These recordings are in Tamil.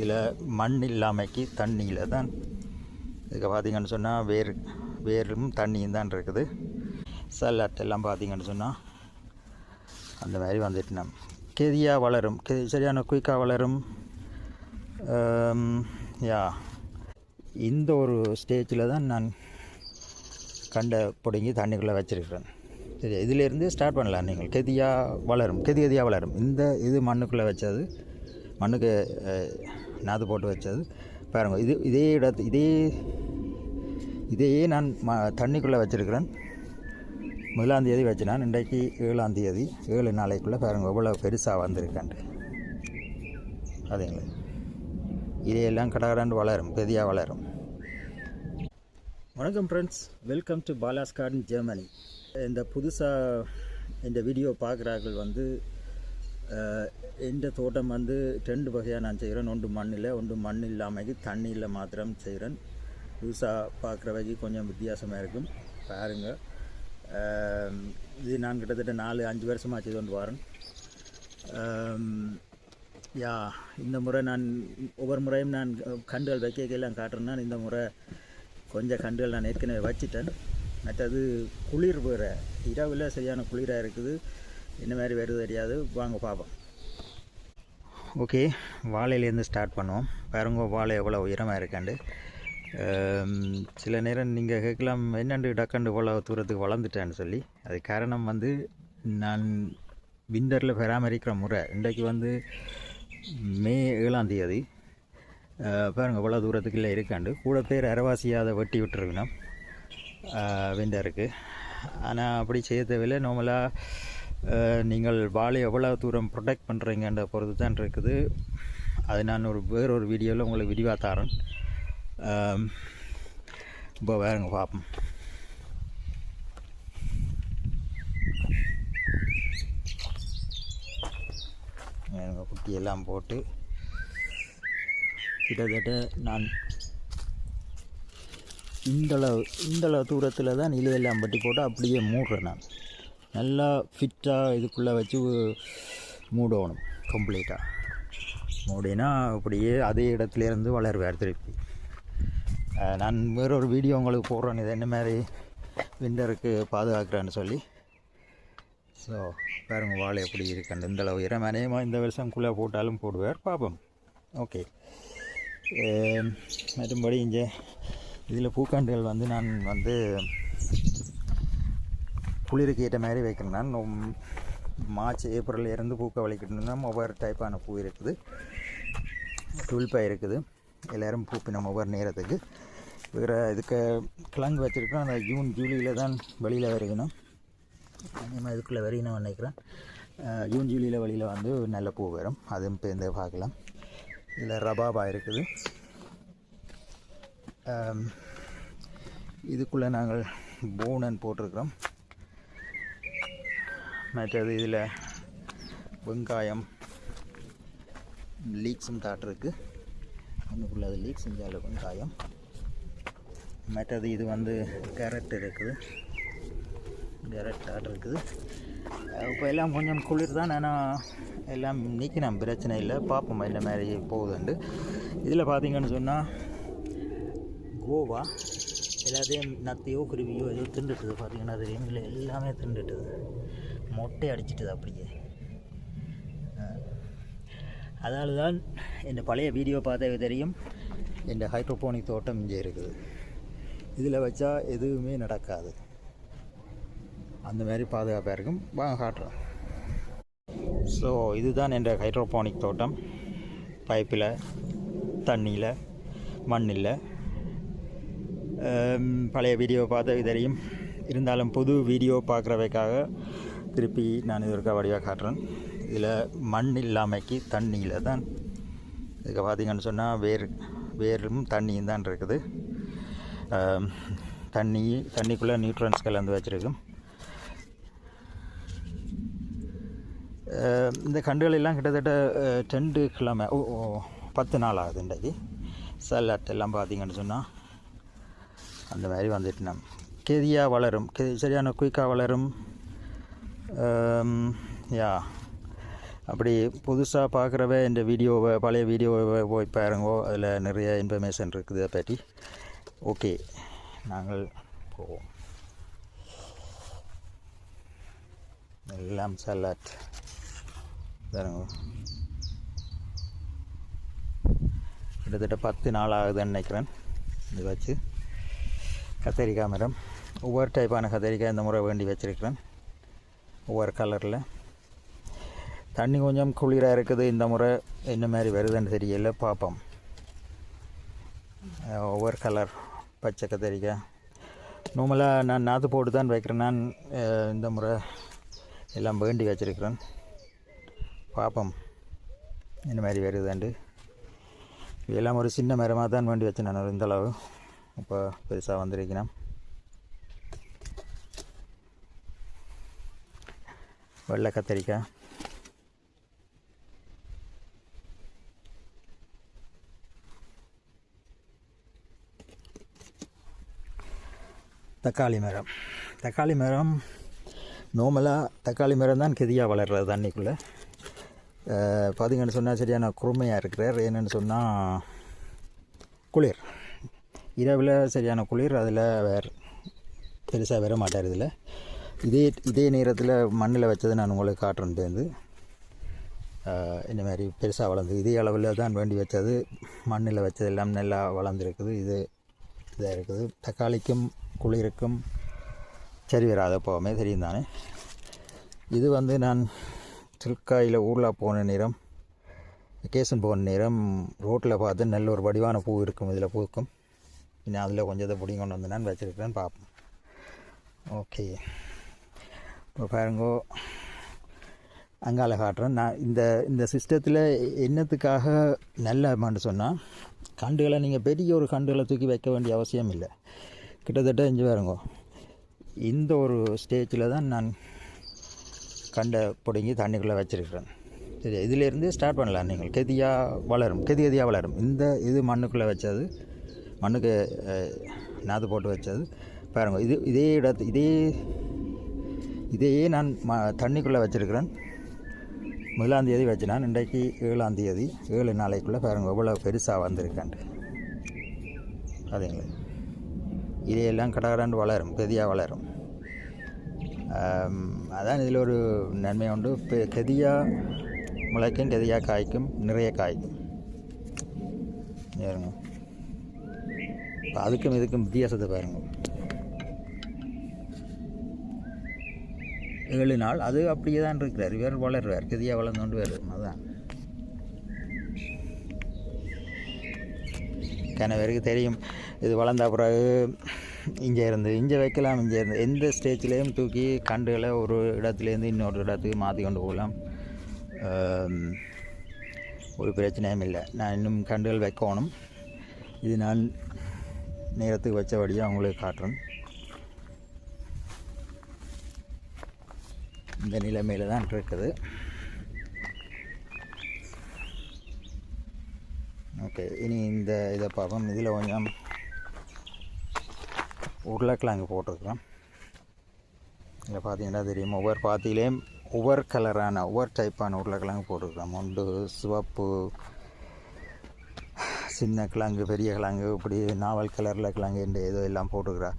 இதில் மண் இல்லாமைக்கு தண்ணியில் தான் இதுக்கு பார்த்தீங்கன்னு சொன்னால் வேர் வேரும் தண்ணியும் தான் இருக்குது. சல்லாட்டெல்லாம் பார்த்தீங்கன்னு சொன்னால் அந்த மாதிரி வந்துட்டு நம் கெதியாக வளரும். கெதி சரியான குயிக்காக வளரும். யா. இந்த ஒரு ஸ்டேஜில் தான் நான் கண்டை பிடுங்கி தண்ணிக்குள்ளே வச்சிருக்கிறேன். சரி இதிலேருந்து ஸ்டார்ட் பண்ணலாம் நீங்கள். கெதியாக வளரும். கெதி கெதியாக வளரும். இந்த இது மண்ணுக்குள்ளே வச்சது மண்ணுக்கு நாது போட்டு வச்சது. பாருங்க இது இதே இடத்து இதே இதையே நான் ம தண்ணிக்குள்ளே வச்சுருக்கிறேன். முதலாம் தேதி வச்சினான் இன்றைக்கு ஏழாம் தேதி ஏழு நாளைக்குள்ளே பாருங்க எவ்வளோ பெருசாக வந்திருக்காண்டு. அதுங்களே இதையெல்லாம் கடகடாண்டு வளரும் பெரியாக வளரும். வணக்கம் friends welcome to Bala's garden Germany இந்த புதுசாக இந்த வீடியோ பார்க்குறார்கள் வந்து இந்த தோட்டம் வந்து ரெண்டு வகையாக நான் செய்கிறேன் ஒன்று மண்ணில் ஒன்று மண் இல்லாமல் தண்ணியில் மாத்திரம் செய்கிறேன் புதுசாக பார்க்குற பார்க்குறவைக்கு கொஞ்சம் வித்தியாசமாக இருக்கும். பாருங்கள் இது நான் கிட்டத்தட்ட நாலு அஞ்சு வருஷமாக செய்து கொண்டு வரேன் யா இந்த முறை நான் ஒவ்வொரு முறையும் நான் கண்டுகள் வைக்கலாம் காட்டுறேன்னா இந்த முறை கொஞ்சம் கண்டுகள் நான் ஏற்கனவே வச்சிட்டேன். மற்றது குளிர் வேறு. இரவில் சரியான குளிராக இருக்குது. என்ன மாதிரி வருது தெரியாது. வாங்க பார்ப்போம். ஓகே வாழையிலேருந்து ஸ்டார்ட் பண்ணுவோம். பாருங்க வாழை எவ்வளோ உயரமாக இருக்காண்டு. சில நேரம் நீங்கள் கேட்கலாம் என்னண்டு டக்கண்டு இவ்வளோ தூரத்துக்கு வளர்ந்துட்டேன்னு சொல்லி. அது காரணம் வந்து நான் விண்டரில் பராமரிக்கிற முறை. இன்றைக்கு வந்து மே ஏழாம் தேதி. பாருங்கள் பாருங்க இவ்வளோ தூரத்துக்கு இல்லை இருக்காண்டு. கூட பேர் அரவாசியாத வெட்டி விட்டுருக்கணும் விண்டருக்கு. ஆனால் அப்படி செய்ய தேவையில்லை நார்மலாக நீங்கள் வாழை எவ்வளோ தூரம் ப்ரொடெக்ட் பண்ணுறீங்கன்ற பொறுத்து தான் இருக்குது. அது நான் ஒரு வேறொரு வீடியோவில் உங்களுக்கு விரிவாக தரேன். இப்போ வேறுங்க பார்ப்போம் வேறுங்க குட்டியெல்லாம் போட்டு கிட்டத்தட்ட நான் இந்தளவு இந்தளவு தூரத்தில் தான் இலையெல்லாம் பட்டி போட்டு அப்படியே மூடுறேன் நான். நல்லா ஃபிட்டாக இதுக்குள்ளே வச்சு மூடணும் கம்ப்ளீட்டாக மூடினா அப்படியே அதே இடத்துலேருந்து வளருவார் திருப்பி நான் வேற ஒரு வீடியோ உங்களுக்கு போடுறேன். இது என்ன மாதிரி விண்டருக்கு பாதுகாக்கிறேன்னு சொல்லி. ஸோ பாருங்க வாழை எப்படி இருக்குன்னு. இந்த அளவு உயரம் அநேகமாக இந்த வருஷம்குள்ளே போட்டாலும் போடுவார். பார்ப்போம். ஓகே மற்றும்படி இங்கே இதில் பூக்காண்டுகள் வந்து நான் வந்து குளிருக்கு ஏற்ற மாதிரி வைக்கணும்னா மார்ச் ஏப்ரல் இருந்து பூக்க வலிக்கணும்னா ஒவ்வொரு டைப்பான பூ இருக்குது. துளிப்பாக இருக்குது. எல்லோரும் பூப்பினோம் ஒவ்வொரு நேரத்துக்கு. வேறு இதுக்கு கிழங்கு வச்சுருக்கோம் அந்த ஜூன் ஜூலியில் தான் வெளியில் வருகணும். நம்ம இதுக்குள்ளே வரையணும் நினைக்கிறேன். ஜூன் ஜூலியில் வெளியில் வந்து நல்ல பூ வரும். அதுவும் இப்போ இந்த பார்க்கலாம். இதில் ரபாபா இருக்குது. இதுக்குள்ளே நாங்கள் போனன் போட்டிருக்கிறோம். மற்றது இதில் வெங்காயம் லீக்ஸும் தாட்டிருக்கு அதுக்குள்ளே அது லீக்ஸ் இந்தியாவில் வெங்காயம். மற்றது இது வந்து கேரட் இருக்குது. கேரட் இருக்குது. இப்போ எல்லாம் கொஞ்சம் குளிர் தான். ஆனால் எல்லாம் நீக்கினோம். பிரச்சனை இல்லை. பார்ப்போம் இந்த மாதிரி போகுதுண்டு இதில் பார்த்தீங்கன்னு சொன்னால் கோவா எல்லாத்தையும் நத்தையோ குருவியோ ஏதோ திண்டுட்டுது பார்த்தீங்கன்னா தெரியும் இல்லை எல்லாமே திண்டுட்டுது மொட்டை அடிச்சிட்டுது அப்படியே. அதால் தான் என் பழைய வீடியோ பார்த்தது தெரியும். என் ஹைட்ரோபோனிக் தோட்டம் இங்கே இருக்குது. இதில் வச்சா எதுவுமே நடக்காது. அந்த மாதிரி பாதுகாப்பாக இருக்கும். வாங்க காட்டுறோம். ஸோ இதுதான் என்ற ஹைட்ரோபோனிக் தோட்டம். பைப்பில் தண்ணியில் மண்ணில். பழைய வீடியோ பார்த்தது தெரியும். இருந்தாலும் புது வீடியோ பார்க்குறவைக்காக திருப்பி நான் இது வடிவாக காட்டுறேன். இதில் மண் இல்லாமைக்கு தண்ணியில் தான். இதுக்கு பார்த்தீங்கன்னு சொன்னால் வேர் வேரும் தண்ணியும் தான் இருக்குது. தண்ணி தண்ணிக்குள்ளே நியூட்ரன்ஸ் கலந்து வச்சுருக்கும். இந்த கண்டுகள் எல்லாம் கிட்டத்தட்ட டென்டு ரெண்டு கிழமை ஓ பத்து நாள் ஆகுது இன்றைக்கு. சல்லாட் எல்லாம் பார்த்தீங்கன்னு சொன்னால் அந்த மாதிரி வந்துட்டு நம். கெதியாக வளரும். கெ சரியான குயிக்காக வளரும். Um, யா அப்படி புதுசாக பார்க்குறவ இந்த வீடியோவை பழைய வீடியோவை போய் பாருங்கோ. அதில் நிறைய இன்ஃபர்மேஷன் இருக்குது அதை பற்றி ஓகே நாங்கள் போவோம். எல்லாம் சலாட் பாருங்க. கிட்டத்தட்ட பத்து நாள் ஆகுதுன்னு நினைக்கிறேன். இது வச்சு கத்தரிக்காய் மரம். ஒவ்வொரு டைப்பான கத்தரிக்காய் இந்த முறை வேண்டி வச்சுருக்கிறேன். ஒவ்வொரு கலரில் தண்ணி கொஞ்சம் குளிராக இருக்குது. இந்த முறை என்ன மாதிரி வருதுன்னு தெரியல. பார்ப்போம். ஒவ்வொரு கலர் பச்சை கத்தரிக்காய். நார்மலாக நான் நாற்று போட்டு தான் வைக்கிறேன். நான் இந்த முறை எல்லாம் வேண்டி வச்சுருக்கிறேன். பார்ப்போம். என்ன மாதிரி வருதாண்டு எல்லாம் ஒரு சின்ன மரமாக தான் வேண்டி வச்சேன் நான் இந்தளவு இப்போ பெருசாக வந்திருக்கிறேன். வெள்ளை கத்திரிக்காய். தக்காளி மரம். தக்காளி மரம் நார்மலாக தக்காளி மரம் தான் கெதியாக வளர்றது தண்ணிக்குள்ளே பார்த்தீங்கன்னு சொன்னால் சரியான குறுமையாக இருக்கிறார் என்னென்னு சொன்னால் குளிர். இரவில் சரியான குளிர் அதில் வேறு பெருசாக வர மாட்டார் இதில். இதே இதே நேரத்தில் மண்ணில் வச்சதை நான் உங்களுக்கு காட்டுறேன் வந்து இந்த மாதிரி பெருசாக வளர்ந்து இதே அளவில் தான் வேண்டி வச்சது. மண்ணில் வச்சது எல்லாம் நல்லா வளர்ந்துருக்குது. இது இதாக இருக்குது. தக்காளிக்கும் குளிருக்கும் சரி வராத போகாமே தெரியும் தானே. இது வந்து நான் திருக்காயில் ஊரில் போன நேரம் வெக்கேஷன் போன நேரம் ரோட்டில் பார்த்து நல்ல ஒரு வடிவான பூ இருக்கும் இதில் பூக்கும். இன்னும் அதில் கொஞ்சத்தை பிடிங்க கொண்டு வந்து நான் வச்சுருக்கிறேன்னு பார்ப்போம். ஓகே. இப்போ பாருங்கோ. அங்கால காட்டுறேன். நான் இந்த இந்த சிஸ்டத்தில் என்னத்துக்காக நல்லமான்னு சொன்னால் கண்டுகளை நீங்கள் பெரிய ஒரு கண்டுகளை தூக்கி வைக்க வேண்டிய அவசியம் இல்லை. கிட்டத்தட்ட இஞ்சி பாருங்கோ. இந்த ஒரு ஸ்டேஜில் தான் நான் கண்டை பிடுங்கி தண்ணிக்குள்ளே வச்சுருக்கிறேன். சரி இதிலேருந்து ஸ்டார்ட் பண்ணலாம் நீங்கள். கெதியாக வளரும் கெதி கெதியாக வளரும். இந்த இது மண்ணுக்குள்ளே வச்சது மண்ணுக்கு நாது நாற்று போட்டு வச்சது. பாருங்கள் இது இதே இடத்து இதே இதையே நான் ம தண்ணிக்குள்ளே வச்சுருக்கிறேன். முதலாம் தேதி வச்சினான் இன்றைக்கு ஏழாம் தேதி ஏழு நாளைக்குள்ளே பாருங்கள் எவ்வளோ பெருசாக வந்திருக்கேன் அதுங்களே இதையெல்லாம் கடகடாண்டு வளரும் பெதியாக வளரும். அதான் இதில் ஒரு நன்மை உண்டு. இப்போ கெதியாக முளைக்கும் கெதியாக காய்க்கும் நிறைய காய்க்கும். பாருங்க. இப்போ அதுக்கும் இதுக்கும் வித்தியாசத்தை பாருங்கள் ஏழு நாள் அது அப்படியே தான் இருக்கிறார். இவர் வளர்வார். கதியாக வளர்ந்து கொண்டு வரும் அதுதான் கணவருக்கு தெரியும். இது வளர்ந்த பிறகு இங்கே இருந்து இங்கே வைக்கலாம் இங்கே இருந்து. எந்த ஸ்டேஜ்லேயும் தூக்கி கண்டுகளை ஒரு இடத்துலேருந்து இன்னொரு இடத்துக்கு மாற்றி கொண்டு போகலாம். ஒரு பிரச்சனையும் இல்லை. நான் இன்னும் கண்டுகள் வைக்கணும். இது நான் நேரத்துக்கு வச்சபடியாக உங்களுக்கு காட்டுறேன். இந்த நிலைமையில் தான் இருக்குது. ஓகே இனி இந்த இதை பார்ப்போம். இதில் கொஞ்சம் உருளைக்கிழங்கு போட்டிருக்கிறோம். இதில் பார்த்தீங்கன்னா தெரியும். ஒவ்வொரு பாத்தியிலையும் ஒவ்வொரு கலரான ஒவ்வொரு டைப்பான உருளைக்கிழங்கு போட்டிருக்கிறோம். ஒன்று சிவப்பு சின்ன கிழங்கு பெரிய கிழங்கு இப்படி நாவல் கலரில் கிழங்கு என்று ஏதோ எல்லாம் போட்டுக்கிறா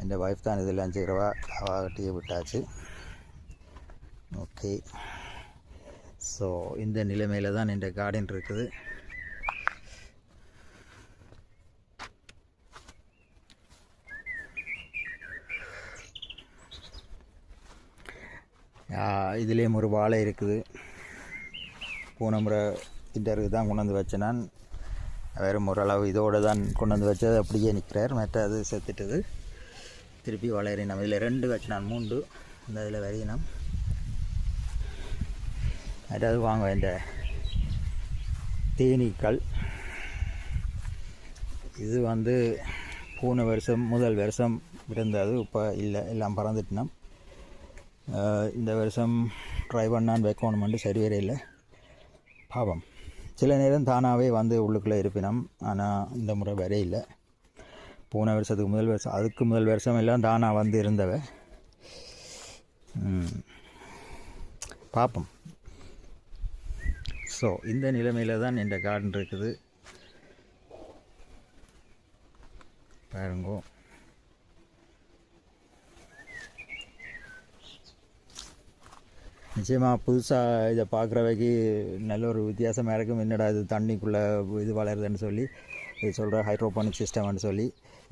என் ஒய்ஃப் தான் இதெல்லாம் செய்கிறவா அவகிட்டயே விட்டாச்சு. ஓகே ஸோ இந்த நிலைமையில் தான் இந்த கார்டன் இருக்குது. இதுலேயும் ஒரு வாழை இருக்குது. போன முறை திட்டருக்கு தான் கொண்டு வந்து வச்சேன் நான் வெறும் ஓரளவு இதோடு தான் கொண்டு வந்து வச்சது. அப்படியே நிற்கிறார். மற்ற அது செத்துட்டது. திருப்பி வளரினம் இதில் ரெண்டு வச்சு நான் மூண்டு இந்த இதில் வரையினம் அதாவது வாங்க இந்த தேனீக்கள். இது வந்து போன வருஷம் முதல் வருஷம் இருந்தது. இப்போ இல்லை எல்லாம் பறந்துட்டினோம் இந்த வருஷம் ட்ரை பண்ணான்னு வைக்கணுமெண்டு சரி வர இல்லை. பாவம். சில நேரம் தானாகவே வந்து உள்ளுக்குள்ளே இருப்பினோம். ஆனால் இந்த முறை வரே இல்லை. போன வருஷத்துக்கு முதல் வருஷம் அதுக்கு முதல் வருஷம் எல்லாம் தானாக வந்து இருந்தவ. பார்ப்போம் ஸோ இந்த நிலைமையில் தான் இந்த கார்டன் இருக்குது. பாருங்கோ. நிச்சயமாக புதுசாக இதை பார்க்குறவைக்கு நல்ல ஒரு வித்தியாசமாக இருக்கும். என்னடா இது தண்ணிக்குள்ளே இது வளருதுன்னு சொல்லி இது சொல்கிற ஹைட்ரோபானிக் சிஸ்டம்னு சொல்லி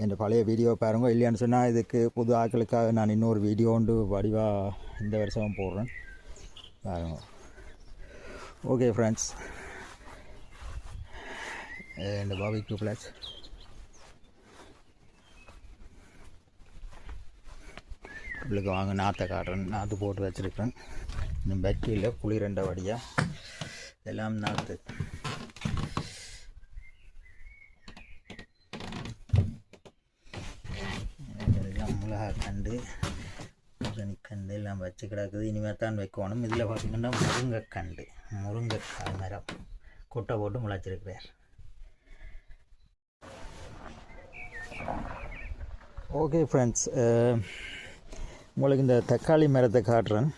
என் பழைய வீடியோ பாருங்க. இல்லையான்னு சொன்னால் இதுக்கு புது ஆட்களுக்காக நான் இன்னொரு வீடியோண்டு வடிவாக இந்த வருஷம் போடுறேன். பாருங்கள் ஓகே ஃப்ரெண்ட்ஸ் இந்த பாபிக்கு பிளாஸ் உங்களுக்கு வாங்க நாற்றை காட்டுறேன். நாற்று போட்டு வச்சுருக்கேன் இன்னும் பக்கியில் புளி வடியாக எல்லாம் நாற்று இதெல்லாம் மிளகா கண்டு கண்டு எல்லாம் வச்சு கிடக்குது. இனிமேல் தான் வைக்கணும். இதில் பார்த்திங்கன்னா முருங்கைக்கண்டு முருங்கைக்காய் மரம் கொட்டை போட்டு முளைச்சிருக்கிறார். ஓகே ஃப்ரெண்ட்ஸ் உங்களுக்கு இந்த தக்காளி மரத்தை காட்டுறேன்.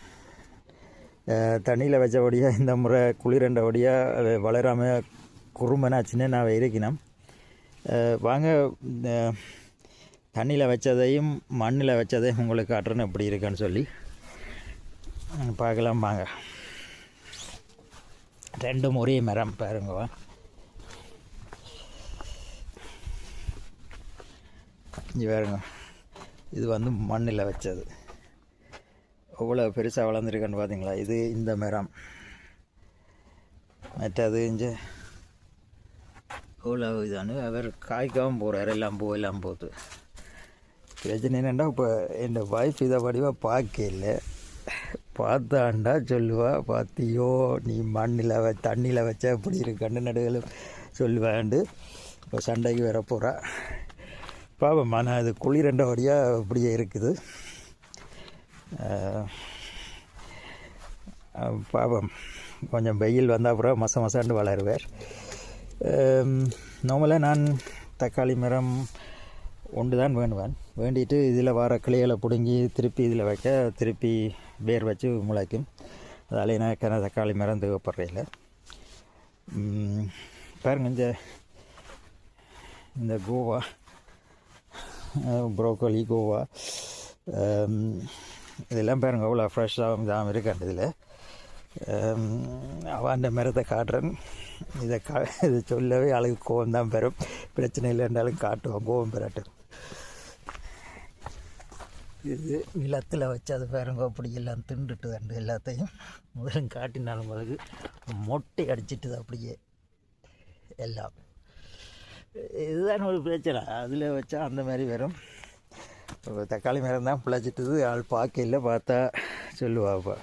தண்ணியில் வச்சபடியாக இந்த முறை குளிரண்டபடியாக அது வளராமல் குறும்பனாச்சுன்னு நான் இருக்கணும் வாங்க தண்ணியில் வச்சதையும் மண்ணில் வச்சதையும் உங்களுக்கு காட்டுறேன்னு எப்படி இருக்குன்னு சொல்லி. பார்க்கலாம் வாங்க. ரெண்டும் ஒரே மரம் பாருங்க. இங்கே பாருங்க. இது வந்து மண்ணில் வச்சது. எவ்வளோ பெருசாக வளர்ந்துருக்குன்னு பார்த்தீங்களா இது இந்த மரம். மற்றது இங்கே எவ்வளோ இதானு? அவர் காய்க்கவும் போகிறார் எல்லாம் பூ எல்லாம் போகுது பிரச்சனை என்னென்னா இப்போ என் ஒய்ஃப் இதை வடிவாக பார்க்கல. பார்த்தாண்டா சொல்லுவா பார்த்தியோ நீ மண்ணில் வ தண்ணியில் வச்சா இப்படி இருக்கண்டு நடுவில் சொல்லுவாண்டு. இப்போ சண்டைக்கு வர போகிறா பாவம் ஆனால் அது குளிரண்ட வழியாக இப்படியே இருக்குது. பாவம் கொஞ்சம் வெயில் வந்தால் அப்புறம் மச மசாண்டு வளருவார். நார்மலாக நான் தக்காளி மரம் ஒன்று தான் வேணுவேன். வேண்டிட்டு இதில் வர கிளைகளை பிடுங்கி திருப்பி இதில் வைக்க திருப்பி வேர் வச்சு முளைக்கும். அதால் எனக்கு தக்காளி மரம் தேவைப்படுறையில் பாருங்க இந்த இந்த கோவா ப்ரோக்கோலி கோவா இதெல்லாம் பாருங்க அவ்வளோ ஃப்ரெஷ்ஷாக தான் இருக்காண்டு இதில். அவன் மரத்தை காட்டுறேன். இதை கா இதை சொல்லவே அழகு கோவம் தான் பெறும் பிரச்சனை இல்லைன்றாலும் காட்டுவோம் கோவம் பெறட்டும் இது நிலத்தில் வச்சு அது பாருங்க அப்படி எல்லாம் திண்டுட்டு தண்டு எல்லாத்தையும் முதலும் காட்டினாலும் பிறகு மொட்டை அடிச்சிட்டுது அப்படியே எல்லாம். இதுதான் ஒரு பிரச்சனை. அதில் வச்சா அந்த மாதிரி வரும். தக்காளி மரம் தான் பிழைச்சிட்டுது. ஆள் பார்க்கல பார்த்தா சொல்லுவாப்பா.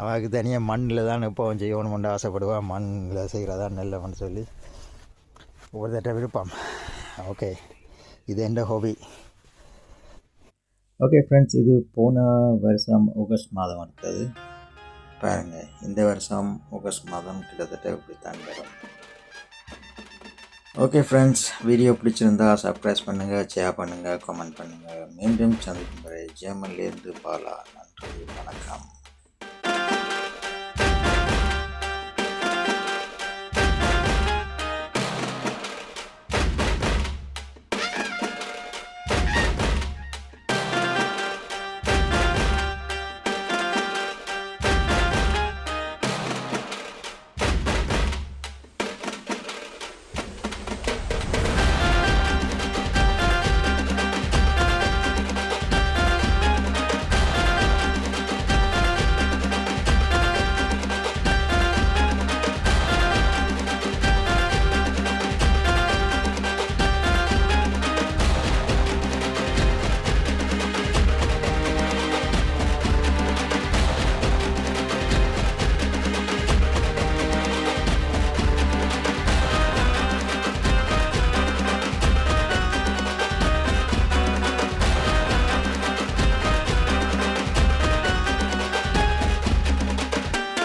அவளுக்கு தனியாக மண்ணில் தான் இப்போ செய்யணுமெண்டு ஆசைப்படுவான் மண்ணில் செய்கிறதா நெல்லவன் சொல்லி ஒவ்வொரு தட்ட விருப்பம். ஓகே இது எந்த ஹாபி ஓகே ஃப்ரெண்ட்ஸ் இது போன வருஷம் ஆகஸ்ட் மாதம் எடுத்தது பாருங்கள் இந்த வருஷம் ஆகஸ்ட் மாதம் கிட்டத்தட்ட இப்படி தான் வரும். ஓகே ஃப்ரெண்ட்ஸ் வீடியோ பிடிச்சிருந்தா சப்ஸ்கிரைப் பண்ணுங்கள் ஷேர் பண்ணுங்கள் கமெண்ட் பண்ணுங்கள் மீண்டும் சந்திக்கும் வரை ஜெர்மன்லேருந்து பாலா நன்றி வணக்கம்.